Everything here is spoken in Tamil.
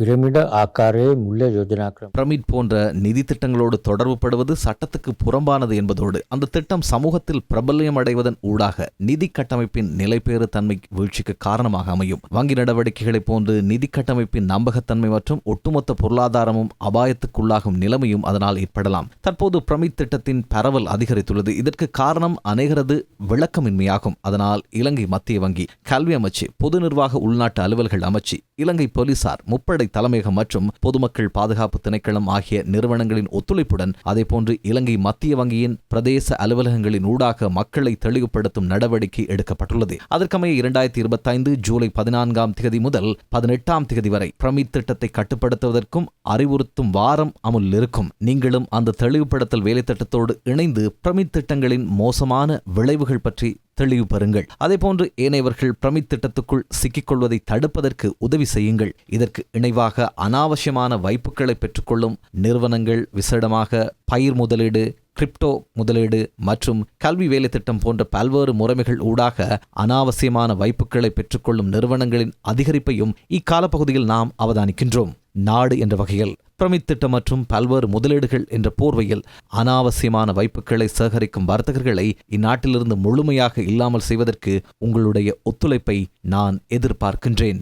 பிரமிட ஆக்காரே முல்ல யோஜனாக்ரம் பிரமிட் போன்ற நிதி திட்டங்களோடு தொடர்புபடுவது சட்டத்துக்கு புறம்பானது என்பதோடு அந்த திட்டம் சமூகத்தில் பிரபல்யம் அடைவதன் ஊடாக நிதி கட்டமைப்பின் நிலைப்பேறு தன்மை வீழ்ச்சிக்கு காரணமாக அமையும். வங்கி நடவடிக்கைகளை போன்று நிதி கட்டமைப்பின் நம்பகத்தன்மை மற்றும் ஒட்டுமொத்த பொருளாதாரமும் அபாயத்துக்குள்ளாகும் நிலைமையும் அதனால் ஏற்படலாம். தற்போது பிரமிட் திட்டத்தின் பரவல் அதிகரித்துள்ளது. இதற்கு காரணம் அநேகரது விளக்கமின்மையாகும். அதனால் இலங்கை மத்திய வங்கி கல்வி அமைச்சு பொது நிர்வாக உள்நாட்டு அலுவல்கள் அமைச்சு இலங்கை போலீசார் முப்படை தலைமையகம் மற்றும் பொதுமக்கள் பாதுகாப்பு திணைக்களம் ஆகிய நிறுவனங்களின் ஒத்துழைப்புடன் அதேபோன்று இலங்கை மத்திய வங்கியின் பிரதேச அலுவலகங்களின் ஊடாக மக்களை தெளிவுபடுத்தும் நடவடிக்கை எடுக்கப்பட்டுள்ளது. அதற்கமைய இரண்டாயிரத்தி இருபத்தைந்து ஜூலை பதினான்காம் தேதி முதல் பதினெட்டாம் தேதி வரை பிரமித் திட்டத்தை கட்டுப்படுத்துவதற்கும் அறிவுறுத்தும் வாரம் அமுல் இருக்கும். நீங்களும் அந்த தெளிவுபடுத்தல் வேலை திட்டத்தோடு இணைந்து பிரமித் திட்டங்களின் மோசமான விளைவுகள் பற்றி தெளிவு பெறுங்கள். அதேபோன்று ஏனையவர்கள் பிரமித் திட்டத்துக்குள் சிக்கிக்கொள்வதை தடுப்பதற்கு உதவி செய்யுங்கள். இதற்கு இணைவாக அனாவசியமான வைப்புகளை பெற்றுக்கொள்ளும் நிறுவனங்கள் விசேடமாக பயிர் முதலீடு கிரிப்டோ முதலீடு மற்றும் கல்வி வேலை திட்டம் போன்ற பல்வேறு முறைமைகள் ஊடாக அனாவசியமான வைப்புகளை பெற்றுக்கொள்ளும் நிறுவனங்களின் அதிகரிப்பையும் இக்காலப்பகுதியில் நாம் அவதானிக்கின்றோம். நாடு என்ற வகையில். பிரமித் திட்டம் மற்றும் பல்வேறு முதலீடுகள் என்ற போர்வையில் அனாவசியமான வாய்ப்புகளை சேகரிக்கும் வர்த்தகர்களை இந்நாட்டிலிருந்து முழுமையாக இல்லாமல் செய்வதற்கு உங்களுடைய ஒத்துழைப்பை நான் எதிர்பார்க்கின்றேன்.